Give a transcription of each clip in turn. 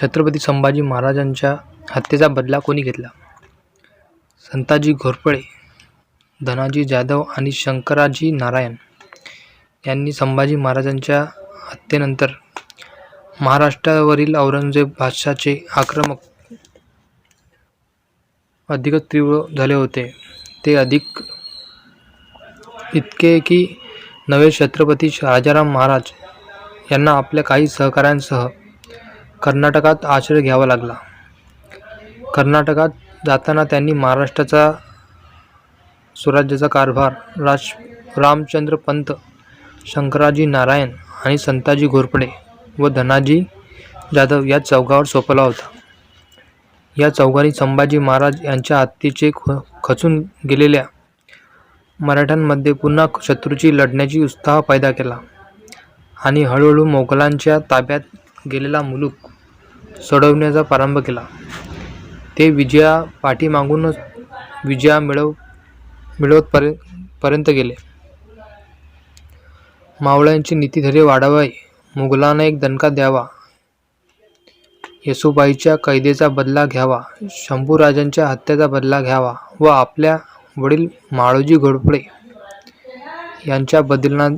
छत्रपती संभाजी महाराजांच्या हत्येचा बदला कोणी घेतला? संताजी घोरपडे धनाजी जाधव आणि शंकराजी नारायण यांनी संभाजी महाराजांच्या हत्येनंतर महाराष्ट्रावरील औरंगजेब बादशाचे आक्रमक अधिकच तीव्र झाले होते. ते अधिक इतके की नवे छत्रपती राजाराम महाराज यांना आपल्या काही सहकाऱ्यांसह कर्नाटकात आश्रय घ्यावा लागला. कर्नाटकात जाताना त्यांनी महाराष्ट्राचा स्वराज्याचा कारभार राज रामचंद्र पंत शंकराजी नारायण आणि संताजी घोरपडे व धनाजी जाधव या चौघावर सोपवला होता. या चौघांनी संभाजी महाराज यांच्या हत्तीचे ख खचून गेलेल्या मराठ्यांमध्ये पुन्हा शत्रूची लढण्याची उत्साह पैदा केला आणि हळूहळू मोगलांच्या ताब्यात गेलेला मुलूक सोडवण्याचा प्रारंभ केला. ते विजया पाठीमागूनच विजया मिळव मिळवत पर्यंत गेले. मावळ्यांची नीतीधरे वाढवावे मुघलांना एक दणका द्यावा. येसुबाईच्या कैदेचा बदला घ्यावा शंभूराजांच्या हत्येचा बदला घ्यावा व आपल्या वडील माळोजी घोडपडे यांच्या बदलना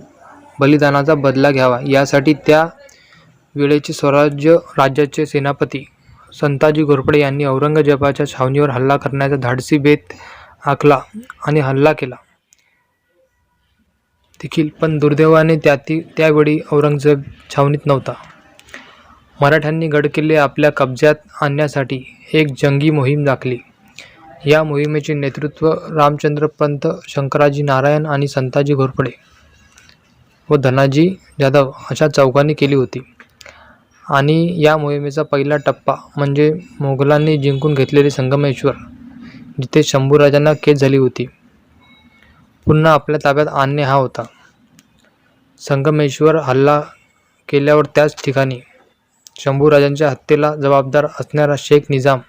बलिदानाचा बदला घ्यावा. यासाठी त्या वेळेचे स्वराज्य राज्याचे सेनापती संताजी घोरपडे यांनी औरंगजेबाच्या छावणीवर हल्ला करण्याचा धाडसी बेत आखला आणि हल्ला केला. देखील पण दुर्दैवाने त्याती त्यावेळी औरंगजेब छावणीत नव्हता. मराठ्यांनी गडकिल्ले आपल्या कब्ज्यात आणण्यासाठी एक जंगी मोहीम दाखली या मोहिमेचे नेतृत्व रामचंद्र पंत शंकराजी नारायण आणि संताजी घोरपडे व धनाजी जाधव अशा चौघांनी केली होती. आणि या मोहिमेचा पहिला टप्पा म्हणजे मोगलांनी जिंकून घेतलेले संगमेश्वर जिथे शंभूराजांना केस झाली होती. पुन्हा आपल्या ताब्यात आणणे हा होता. संगमेश्वर हल्ला केल्यावर त्याच ठिकाणी शंभूराजांच्या हत्येला जबाबदार असणारा शेख निजाम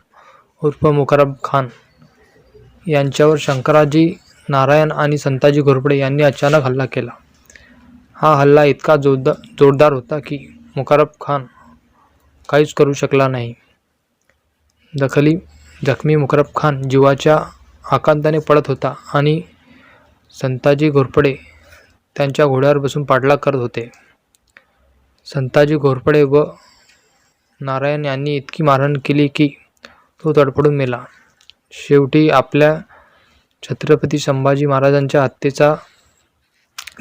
उर्फ मुकरब खान यांच्यावर शंकराजी नारायण आणि संताजी घोरपडे यांनी अचानक हल्ला केला. हा हल्ला इतका जोरद जोरदार होता की मुकरब खान काहीच करू शकला नाही. दखली जखमी मुकरब खान जीवाच्या आकांताने पडत होता आणि संताजी घोरपडे त्यांच्या घोड्यावर बसून पाठलाग करत होते. संताजी घोरपडे व नारायण यांनी इतकी मारहाण केली की तो तडफडून मेला. शेवटी आपल्या छत्रपती संभाजी महाराजांच्या हत्येचा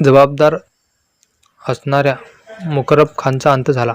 जबाबदार असणाऱ्या मुकरब खानचा अंत झाला.